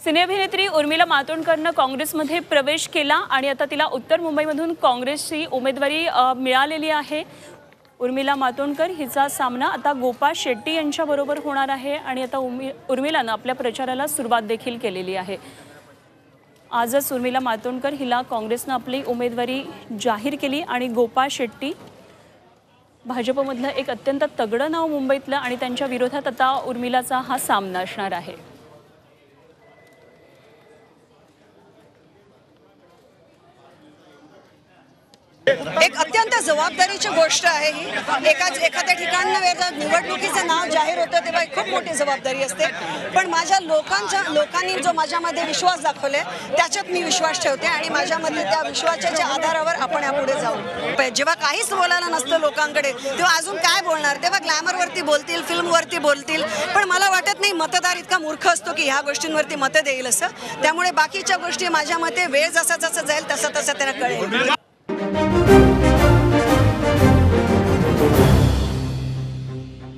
सिने अभिनेत्री उर्मिला मातोंडकरनं काँग्रेसमध्ये प्रवेश केला आणि आता तिला उत्तर मुंबईमधून काँग्रेसची उमेदवारी मिळालेली आहे. उर्मिला मातोंडकर हिचा सामना आता गोपाळ शेट्टी यांच्याबरोबर होणार आहे आणि आता उर्मि उर्मिलानं आपल्या प्रचाराला सुरुवात देखील केलेली आहे. आजच उर्मिला मातोंडकर हिला काँग्रेसनं आपली उमेदवारी जाहीर केली आणि गोपाळ शेट्टी भाजपमधलं एक अत्यंत तगडं नाव मुंबईतलं आणि त्यांच्या विरोधात आता उर्मिलाचा हा सामना असणार आहे. एक अत्यंत जबाबदारीची गोष्ट आहे ही. एका एखाद्या ठिकाणी निवडणुकीचं नाव जाहीर होतं तेव्हा खूप मोठी जबाबदारी असते. पण माझ्या लोकांच्या लोकांनी जो माझ्यामध्ये विश्वास दाखवलाय त्याच्यात मी विश्वास ठेवते आणि माझ्यामध्ये त्या विश्वासाच्या आधारावर आपण यापुढे जाऊ. जेव्हा काहीच बोलायला नसतं लोकांकडे तेव्हा अजून काय बोलणार? तेव्हा ग्लॅमरवरती बोलतील फिल्मवरती बोलतील. पण मला वाटत नाही मतदार इतका मूर्ख असतो की ह्या गोष्टींवरती मतं देईल असं. त्यामुळे बाकीच्या गोष्टी माझ्या मते वेळ जसा जसा जाईल तसा तसा त्यांना कळेल.